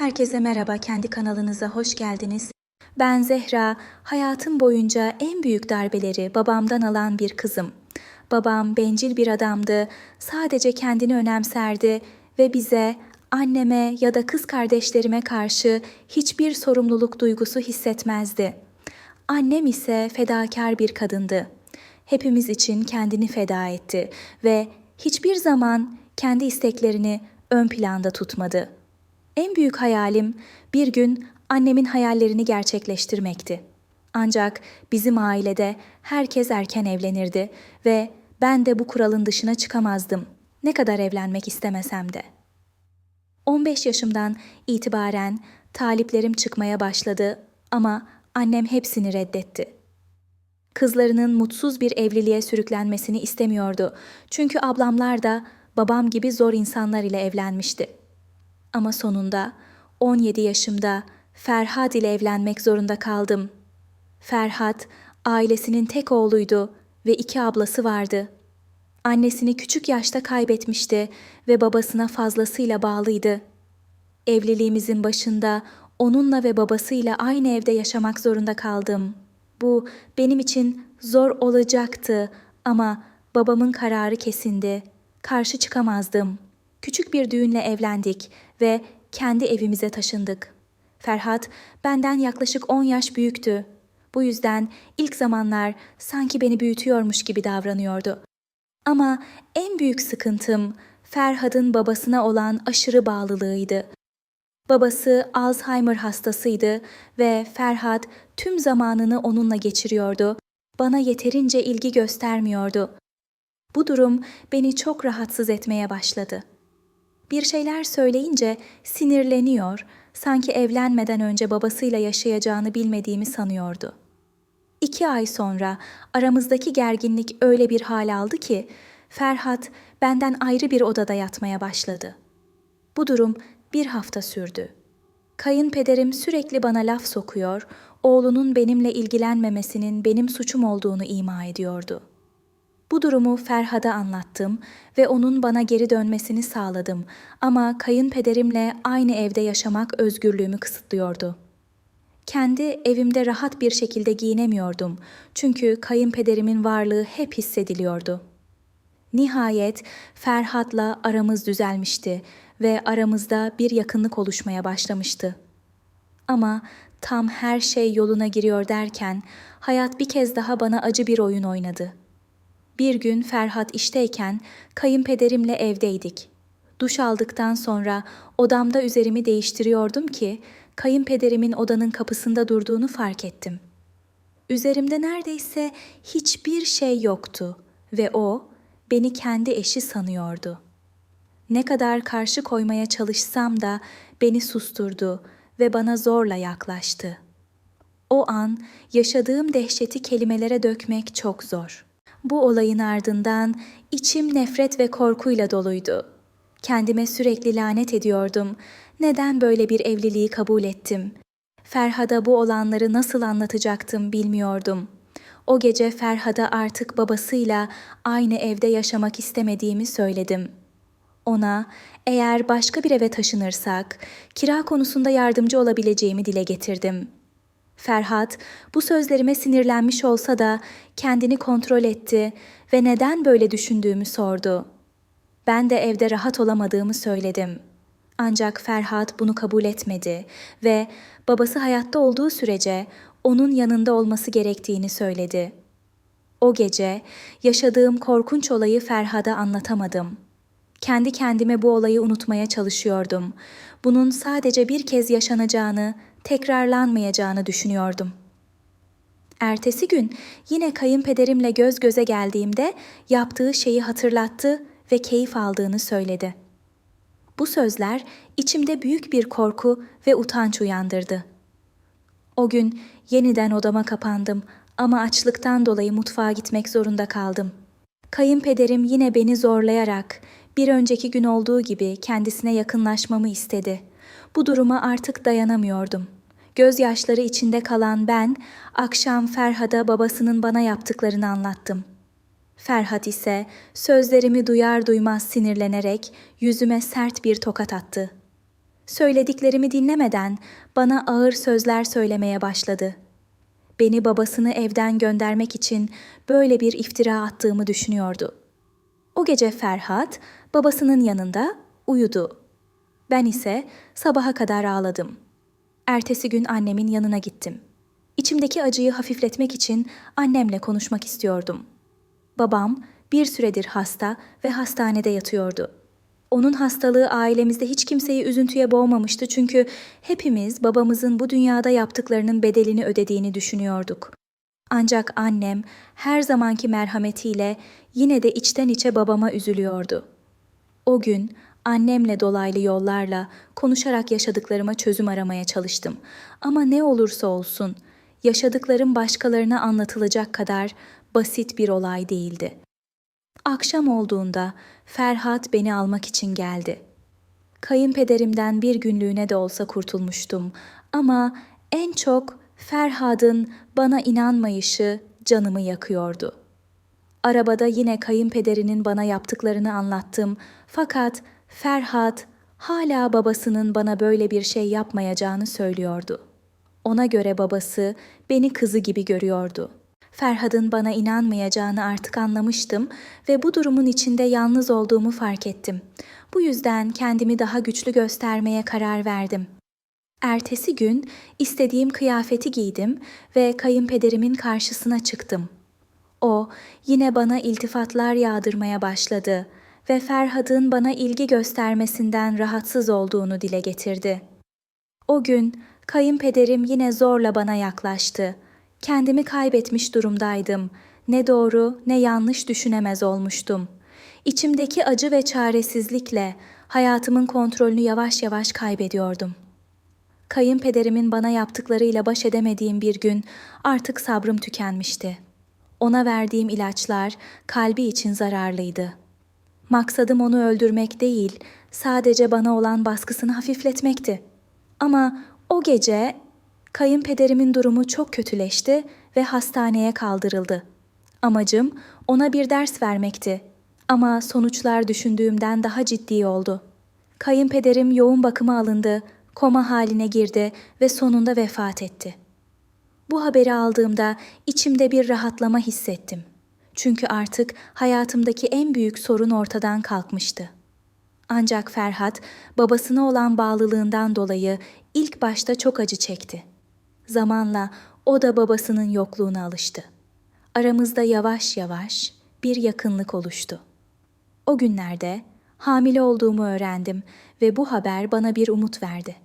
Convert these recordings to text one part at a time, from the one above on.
Herkese merhaba, kendi kanalınıza hoş geldiniz. Ben Zehra, hayatım boyunca en büyük darbeleri babamdan alan bir kızım. Babam bencil bir adamdı, sadece kendini önemserdi ve bize, anneme ya da kız kardeşlerime karşı hiçbir sorumluluk duygusu hissetmezdi. Annem ise fedakar bir kadındı. Hepimiz için kendini feda etti ve hiçbir zaman kendi isteklerini ön planda tutmadı. En büyük hayalim bir gün annemin hayallerini gerçekleştirmekti. Ancak bizim ailede herkes erken evlenirdi ve ben de bu kuralın dışına çıkamazdım. Ne kadar evlenmek istemesem de. 15 yaşımdan itibaren taliplerim çıkmaya başladı ama annem hepsini reddetti. Kızlarının mutsuz bir evliliğe sürüklenmesini istemiyordu. Çünkü ablamlar da babam gibi zor insanlar ile evlenmişti. Ama sonunda 17 yaşımda Ferhat ile evlenmek zorunda kaldım. Ferhat ailesinin tek oğluydu ve iki ablası vardı. Annesini küçük yaşta kaybetmişti ve babasına fazlasıyla bağlıydı. Evliliğimizin başında onunla ve babasıyla aynı evde yaşamak zorunda kaldım. Bu benim için zor olacaktı ama babamın kararı kesindi. Karşı çıkamazdım. Küçük bir düğünle evlendik ve kendi evimize taşındık. Ferhat benden yaklaşık 10 yaş büyüktü. Bu yüzden ilk zamanlar sanki beni büyütüyormuş gibi davranıyordu. Ama en büyük sıkıntım Ferhat'ın babasına olan aşırı bağlılığıydı. Babası Alzheimer hastasıydı ve Ferhat tüm zamanını onunla geçiriyordu. Bana yeterince ilgi göstermiyordu. Bu durum beni çok rahatsız etmeye başladı. Bir şeyler söyleyince sinirleniyor, sanki evlenmeden önce babasıyla yaşayacağını bilmediğimi sanıyordu. İki ay sonra aramızdaki gerginlik öyle bir hal aldı ki Ferhat benden ayrı bir odada yatmaya başladı. Bu durum bir hafta sürdü. Kayınpederim sürekli bana laf sokuyor, oğlunun benimle ilgilenmemesinin benim suçum olduğunu ima ediyordu. Bu durumu Ferhat'a anlattım ve onun bana geri dönmesini sağladım ama kayınpederimle aynı evde yaşamak özgürlüğümü kısıtlıyordu. Kendi evimde rahat bir şekilde giyinemiyordum çünkü kayınpederimin varlığı hep hissediliyordu. Nihayet Ferhat'la aramız düzelmişti ve aramızda bir yakınlık oluşmaya başlamıştı. Ama tam her şey yoluna giriyor derken hayat bir kez daha bana acı bir oyun oynadı. Bir gün Ferhat işteyken kayınpederimle evdeydik. Duş aldıktan sonra odamda üzerimi değiştiriyordum ki kayınpederimin odanın kapısında durduğunu fark ettim. Üzerimde neredeyse hiçbir şey yoktu ve o beni kendi eşi sanıyordu. Ne kadar karşı koymaya çalışsam da beni susturdu ve bana zorla yaklaştı. O an yaşadığım dehşeti kelimelere dökmek çok zor. Bu olayın ardından içim nefret ve korkuyla doluydu. Kendime sürekli lanet ediyordum. Neden böyle bir evliliği kabul ettim? Ferhad'a bu olanları nasıl anlatacaktım bilmiyordum. O gece Ferhad'a artık babasıyla aynı evde yaşamak istemediğimi söyledim. Ona eğer başka bir eve taşınırsak kira konusunda yardımcı olabileceğimi dile getirdim. Ferhat bu sözlerime sinirlenmiş olsa da kendini kontrol etti ve neden böyle düşündüğümü sordu. Ben de evde rahat olamadığımı söyledim. Ancak Ferhat bunu kabul etmedi ve babası hayatta olduğu sürece onun yanında olması gerektiğini söyledi. O gece yaşadığım korkunç olayı Ferhat'a anlatamadım. Kendi kendime bu olayı unutmaya çalışıyordum. Bunun sadece bir kez yaşanacağını, tekrarlanmayacağını düşünüyordum. Ertesi gün yine kayınpederimle göz göze geldiğimde yaptığı şeyi hatırlattı ve keyif aldığını söyledi. Bu sözler içimde büyük bir korku ve utanç uyandırdı. O gün yeniden odama kapandım ama açlıktan dolayı mutfağa gitmek zorunda kaldım. Kayınpederim yine beni zorlayarak bir önceki gün olduğu gibi kendisine yakınlaşmamı istedi. Bu duruma artık dayanamıyordum. Gözyaşları içinde kalan ben akşam Ferhat'a babasının bana yaptıklarını anlattım. Ferhat ise sözlerimi duyar duymaz sinirlenerek yüzüme sert bir tokat attı. Söylediklerimi dinlemeden bana ağır sözler söylemeye başladı. Beni babasını evden göndermek için böyle bir iftira attığımı düşünüyordu. O gece Ferhat babasının yanında uyudu. Ben ise sabaha kadar ağladım. Ertesi gün annemin yanına gittim. İçimdeki acıyı hafifletmek için annemle konuşmak istiyordum. Babam bir süredir hasta ve hastanede yatıyordu. Onun hastalığı ailemizde hiç kimseyi üzüntüye boğmamıştı çünkü hepimiz babamızın bu dünyada yaptıklarının bedelini ödediğini düşünüyorduk. Ancak annem her zamanki merhametiyle yine de içten içe babama üzülüyordu. O gün annemle dolaylı yollarla konuşarak yaşadıklarıma çözüm aramaya çalıştım. Ama ne olursa olsun yaşadıklarım başkalarına anlatılacak kadar basit bir olay değildi. Akşam olduğunda Ferhat beni almak için geldi. Kayınpederimden bir günlüğüne de olsa kurtulmuştum ama en çok Ferhat'ın bana inanmayışı canımı yakıyordu. Arabada yine kayınpederinin bana yaptıklarını anlattım fakat Ferhat hala babasının bana böyle bir şey yapmayacağını söylüyordu. Ona göre babası beni kızı gibi görüyordu. Ferhat'ın bana inanmayacağını artık anlamıştım ve bu durumun içinde yalnız olduğumu fark ettim. Bu yüzden kendimi daha güçlü göstermeye karar verdim. Ertesi gün istediğim kıyafeti giydim ve kayınpederimin karşısına çıktım. O yine bana iltifatlar yağdırmaya başladı ve Ferhat'ın bana ilgi göstermesinden rahatsız olduğunu dile getirdi. O gün kayınpederim yine zorla bana yaklaştı. Kendimi kaybetmiş durumdaydım. Ne doğru ne yanlış düşünemez olmuştum. İçimdeki acı ve çaresizlikle hayatımın kontrolünü yavaş yavaş kaybediyordum. Kayınpederimin bana yaptıklarıyla baş edemediğim bir gün artık sabrım tükenmişti. Ona verdiğim ilaçlar kalbi için zararlıydı. Maksadım onu öldürmek değil, sadece bana olan baskısını hafifletmekti. Ama o gece kayınpederimin durumu çok kötüleşti ve hastaneye kaldırıldı. Amacım ona bir ders vermekti. Ama sonuçlar düşündüğümden daha ciddi oldu. Kayınpederim yoğun bakıma alındı, koma haline girdi ve sonunda vefat etti. Bu haberi aldığımda içimde bir rahatlama hissettim. Çünkü artık hayatımdaki en büyük sorun ortadan kalkmıştı. Ancak Ferhat babasına olan bağlılığından dolayı ilk başta çok acı çekti. Zamanla o da babasının yokluğuna alıştı. Aramızda yavaş yavaş bir yakınlık oluştu. O günlerde hamile olduğumu öğrendim ve bu haber bana bir umut verdi.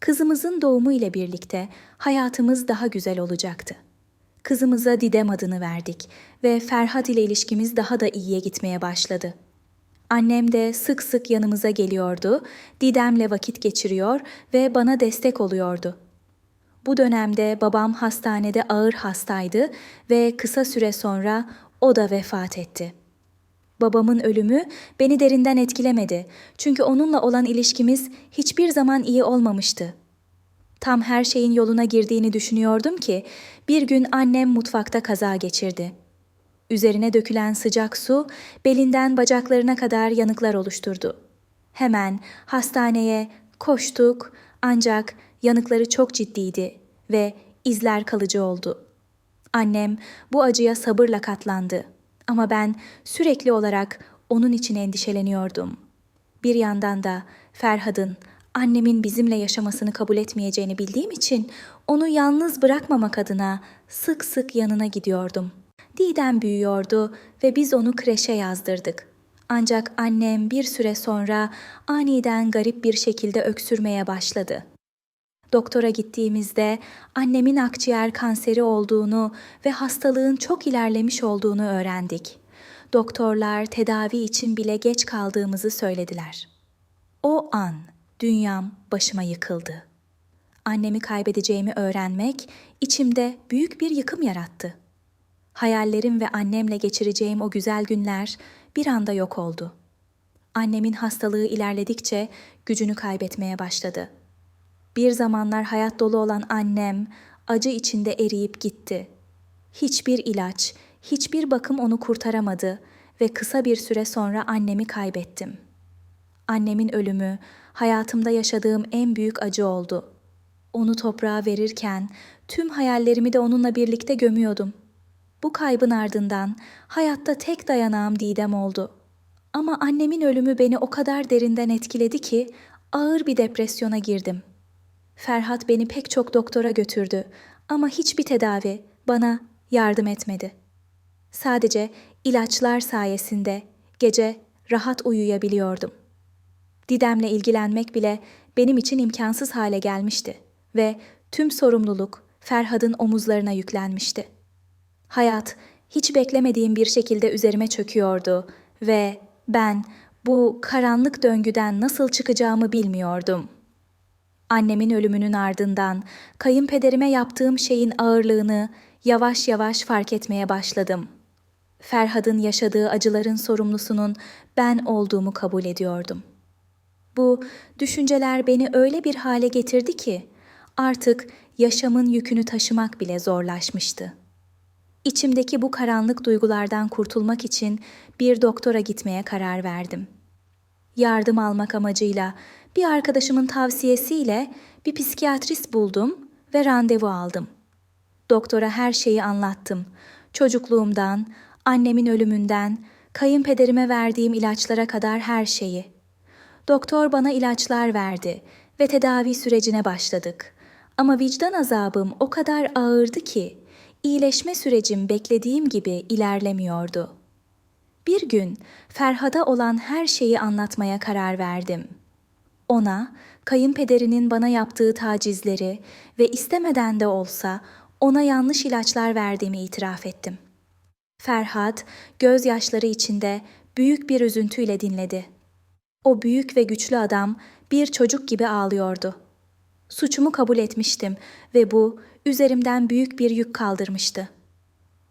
Kızımızın doğumu ile birlikte hayatımız daha güzel olacaktı. Kızımıza Didem adını verdik ve Ferhat ile ilişkimiz daha da iyiye gitmeye başladı. Annem de sık sık yanımıza geliyordu, Didem'le vakit geçiriyor ve bana destek oluyordu. Bu dönemde babam hastanede ağır hastaydı ve kısa süre sonra o da vefat etti. Babamın ölümü beni derinden etkilemedi. Çünkü onunla olan ilişkimiz hiçbir zaman iyi olmamıştı. Tam her şeyin yoluna girdiğini düşünüyordum ki bir gün annem mutfakta kaza geçirdi. Üzerine dökülen sıcak su belinden bacaklarına kadar yanıklar oluşturdu. Hemen hastaneye koştuk ancak yanıkları çok ciddiydi ve izler kalıcı oldu. Annem bu acıya sabırla katlandı ama ben sürekli olarak onun için endişeleniyordum. Bir yandan da Ferhad'ın annemin bizimle yaşamasını kabul etmeyeceğini bildiğim için onu yalnız bırakmamak adına sık sık yanına gidiyordum. Didem büyüyordu ve biz onu kreşe yazdırdık. Ancak annem bir süre sonra aniden garip bir şekilde öksürmeye başladı. Doktora gittiğimizde annemin akciğer kanseri olduğunu ve hastalığın çok ilerlemiş olduğunu öğrendik. Doktorlar tedavi için bile geç kaldığımızı söylediler. O an dünyam başıma yıkıldı. Annemi kaybedeceğimi öğrenmek içimde büyük bir yıkım yarattı. Hayallerim ve annemle geçireceğim o güzel günler bir anda yok oldu. Annemin hastalığı ilerledikçe gücünü kaybetmeye başladı. Bir zamanlar hayat dolu olan annem acı içinde eriyip gitti. Hiçbir ilaç, hiçbir bakım onu kurtaramadı ve kısa bir süre sonra annemi kaybettim. Annemin ölümü hayatımda yaşadığım en büyük acı oldu. Onu toprağa verirken tüm hayallerimi de onunla birlikte gömüyordum. Bu kaybın ardından hayatta tek dayanağım Didem oldu. Ama annemin ölümü beni o kadar derinden etkiledi ki ağır bir depresyona girdim. Ferhat beni pek çok doktora götürdü ama hiçbir tedavi bana yardım etmedi. Sadece ilaçlar sayesinde gece rahat uyuyabiliyordum. Didem'le ilgilenmek bile benim için imkansız hale gelmişti ve tüm sorumluluk Ferhat'ın omuzlarına yüklenmişti. Hayat hiç beklemediğim bir şekilde üzerime çöküyordu ve ben bu karanlık döngüden nasıl çıkacağımı bilmiyordum. Annemin ölümünün ardından kayınpederime yaptığım şeyin ağırlığını yavaş yavaş fark etmeye başladım. Ferhat'ın yaşadığı acıların sorumlusunun ben olduğumu kabul ediyordum. Bu düşünceler beni öyle bir hale getirdi ki artık yaşamın yükünü taşımak bile zorlaşmıştı. İçimdeki bu karanlık duygulardan kurtulmak için bir doktora gitmeye karar verdim. Yardım almak amacıyla bir arkadaşımın tavsiyesiyle bir psikiyatrist buldum ve randevu aldım. Doktora her şeyi anlattım. Çocukluğumdan, annemin ölümünden, kayınpederime verdiğim ilaçlara kadar her şeyi. Doktor bana ilaçlar verdi ve tedavi sürecine başladık. Ama vicdan azabım o kadar ağırdı ki iyileşme sürecim beklediğim gibi ilerlemiyordu. Bir gün Ferhat'a olan her şeyi anlatmaya karar verdim. Ona kayınpederinin bana yaptığı tacizleri ve istemeden de olsa ona yanlış ilaçlar verdiğimi itiraf ettim. Ferhat gözyaşları içinde büyük bir üzüntüyle dinledi. O büyük ve güçlü adam bir çocuk gibi ağlıyordu. Suçumu kabul etmiştim ve bu üzerimden büyük bir yük kaldırmıştı.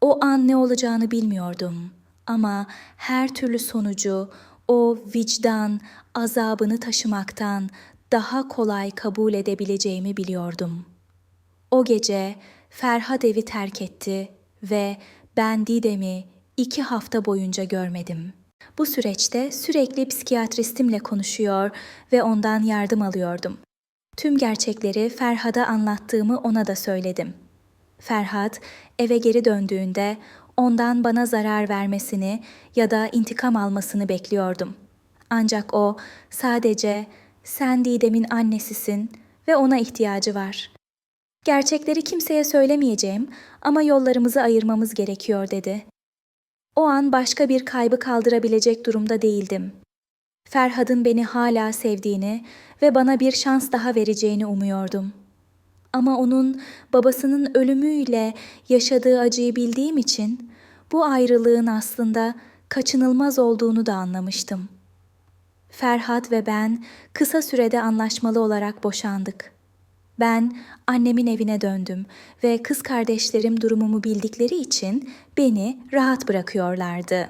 O an ne olacağını bilmiyordum ama her türlü sonucu o vicdan azabını taşımaktan daha kolay kabul edebileceğimi biliyordum. O gece Ferhat evi terk etti ve ben Didem'i iki hafta boyunca görmedim. Bu süreçte sürekli psikiyatristimle konuşuyor ve ondan yardım alıyordum. Tüm gerçekleri Ferhat'a anlattığımı ona da söyledim. Ferhat eve geri döndüğünde ondan bana zarar vermesini ya da intikam almasını bekliyordum. Ancak o sadece sen Didem'in annesisin ve ona ihtiyacı var. Gerçekleri kimseye söylemeyeceğim ama yollarımızı ayırmamız gerekiyor dedi. O an başka bir kaybı kaldırabilecek durumda değildim. Ferhat'ın beni hala sevdiğini ve bana bir şans daha vereceğini umuyordum. Ama onun babasının ölümüyle yaşadığı acıyı bildiğim için bu ayrılığın aslında kaçınılmaz olduğunu da anlamıştım. Ferhat ve ben kısa sürede anlaşmalı olarak boşandık. Ben annemin evine döndüm ve kız kardeşlerim durumumu bildikleri için beni rahat bırakıyorlardı.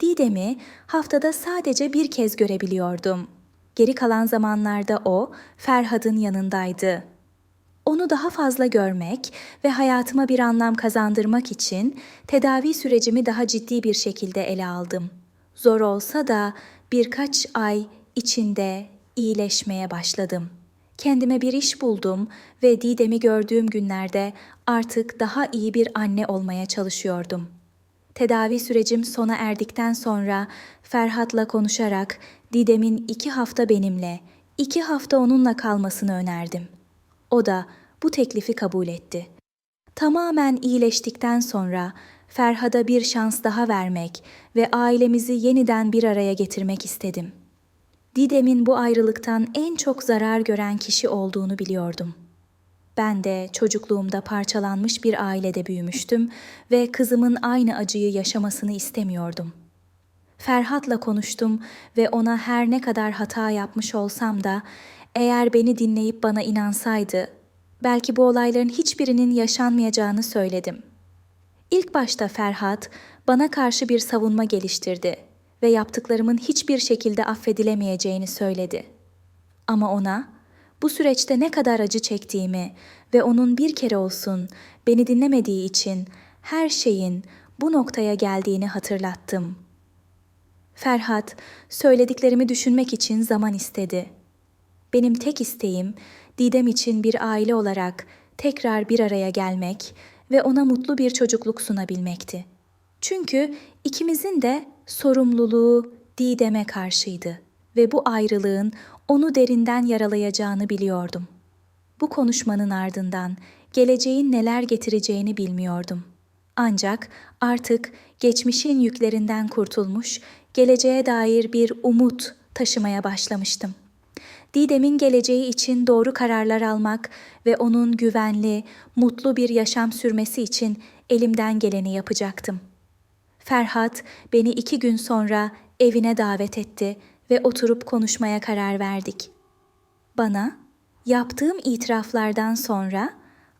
Didem'i haftada sadece bir kez görebiliyordum. Geri kalan zamanlarda o Ferhat'ın yanındaydı. Onu daha fazla görmek ve hayatıma bir anlam kazandırmak için tedavi sürecimi daha ciddi bir şekilde ele aldım. Zor olsa da birkaç ay içinde iyileşmeye başladım. Kendime bir iş buldum ve Didem'i gördüğüm günlerde artık daha iyi bir anne olmaya çalışıyordum. Tedavi sürecim sona erdikten sonra Ferhat'la konuşarak Didem'in iki hafta benimle, iki hafta onunla kalmasını önerdim. O da bu teklifi kabul etti. Tamamen iyileştikten sonra Ferhat'a bir şans daha vermek ve ailemizi yeniden bir araya getirmek istedim. Didem'in bu ayrılıktan en çok zarar gören kişi olduğunu biliyordum. Ben de çocukluğumda parçalanmış bir ailede büyümüştüm ve kızımın aynı acıyı yaşamasını istemiyordum. Ferhat'la konuştum ve ona her ne kadar hata yapmış olsam da eğer beni dinleyip bana inansaydı belki bu olayların hiçbirinin yaşanmayacağını söyledim. İlk başta Ferhat bana karşı bir savunma geliştirdi ve yaptıklarımın hiçbir şekilde affedilemeyeceğini söyledi. Ama ona bu süreçte ne kadar acı çektiğimi ve onun bir kere olsun beni dinlemediği için her şeyin bu noktaya geldiğini hatırlattım. Ferhat söylediklerimi düşünmek için zaman istedi Benim tek isteğim Didem için bir aile olarak tekrar bir araya gelmek ve ona mutlu bir çocukluk sunabilmekti. Çünkü ikimizin de sorumluluğu Didem'e karşıydı ve bu ayrılığın onu derinden yaralayacağını biliyordum. Bu konuşmanın ardından geleceğin neler getireceğini bilmiyordum. Ancak artık geçmişin yüklerinden kurtulmuş, geleceğe dair bir umut taşımaya başlamıştım. Didem'in geleceği için doğru kararlar almak ve onun güvenli, mutlu bir yaşam sürmesi için elimden geleni yapacaktım. Ferhat beni iki gün sonra evine davet etti ve oturup konuşmaya karar verdik. Bana yaptığım itiraflardan sonra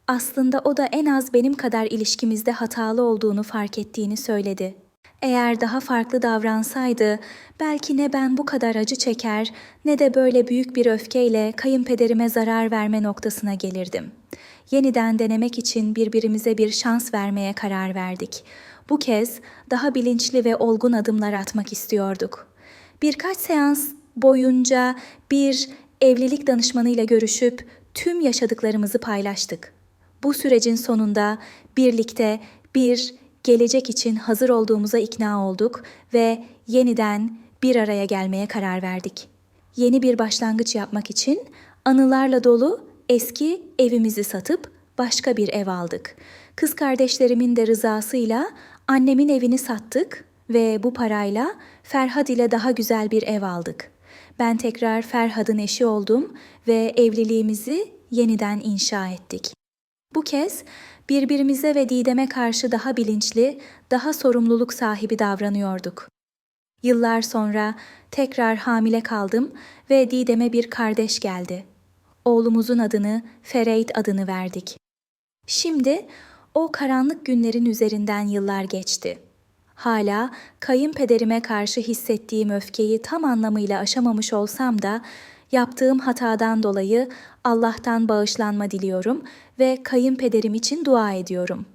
aslında o da en az benim kadar ilişkimizde hatalı olduğunu fark ettiğini söyledi. Eğer daha farklı davransaydı belki ne ben bu kadar acı çeker ne de böyle büyük bir öfkeyle kayınpederime zarar verme noktasına gelirdim. Yeniden denemek için birbirimize bir şans vermeye karar verdik. Bu kez daha bilinçli ve olgun adımlar atmak istiyorduk. Birkaç seans boyunca bir evlilik danışmanıyla görüşüp tüm yaşadıklarımızı paylaştık. Bu sürecin sonunda birlikte bir gelecek için hazır olduğumuza ikna olduk ve yeniden bir araya gelmeye karar verdik. Yeni bir başlangıç yapmak için anılarla dolu eski evimizi satıp başka bir ev aldık. Kız kardeşlerimin de rızasıyla annemin evini sattık ve bu parayla Ferhat ile daha güzel bir ev aldık. Ben tekrar Ferhat'ın eşi oldum ve evliliğimizi yeniden inşa ettik. Bu kez birbirimize ve Didem'e karşı daha bilinçli, daha sorumluluk sahibi davranıyorduk. Yıllar sonra tekrar hamile kaldım ve Didem'e bir kardeş geldi. Oğlumuzun adını Fereyt adını verdik. Şimdi o karanlık günlerin üzerinden yıllar geçti. Hala kayınpederime karşı hissettiğim öfkeyi tam anlamıyla aşamamış olsam da yaptığım hatadan dolayı Allah'tan bağışlanma diliyorum ve kayınpederim için dua ediyorum.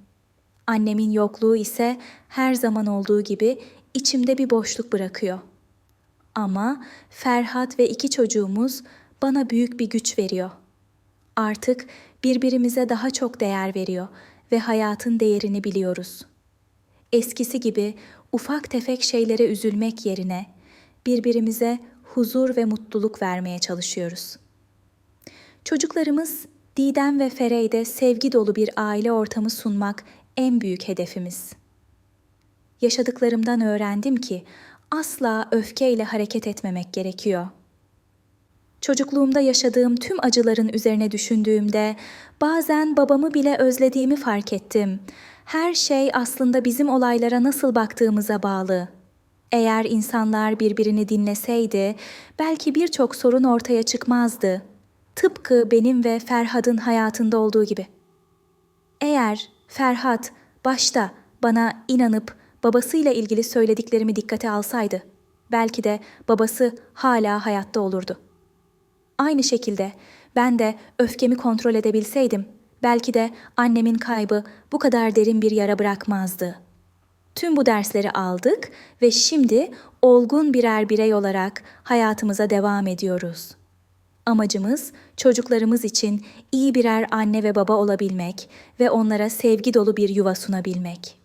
Annemin yokluğu ise her zaman olduğu gibi içimde bir boşluk bırakıyor. Ama Ferhat ve iki çocuğumuz bana büyük bir güç veriyor. Artık birbirimize daha çok değer veriyor ve hayatın değerini biliyoruz. Eskisi gibi ufak tefek şeylere üzülmek yerine birbirimize huzur ve mutluluk vermeye çalışıyoruz. Çocuklarımız Didem ve Ferey'de sevgi dolu bir aile ortamı sunmak en büyük hedefimiz. Yaşadıklarımdan öğrendim ki asla öfkeyle hareket etmemek gerekiyor. Çocukluğumda yaşadığım tüm acıların üzerine düşündüğümde bazen babamı bile özlediğimi fark ettim. Her şey aslında bizim olaylara nasıl baktığımıza bağlı. Eğer insanlar birbirini dinleseydi belki birçok sorun ortaya çıkmazdı. Tıpkı benim ve Ferhat'ın hayatında olduğu gibi. Eğer Ferhat başta bana inanıp babasıyla ilgili söylediklerimi dikkate alsaydı, belki de babası hala hayatta olurdu. Aynı şekilde ben de öfkemi kontrol edebilseydim, belki de annemin kaybı bu kadar derin bir yara bırakmazdı. Tüm bu dersleri aldık ve şimdi olgun birer birey olarak hayatımıza devam ediyoruz. Amacımız çocuklarımız için iyi birer anne ve baba olabilmek ve onlara sevgi dolu bir yuva sunabilmek.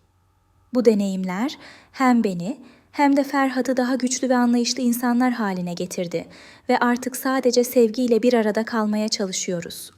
Bu deneyimler hem beni hem de Ferhat'ı daha güçlü ve anlayışlı insanlar haline getirdi ve artık sadece sevgiyle bir arada kalmaya çalışıyoruz.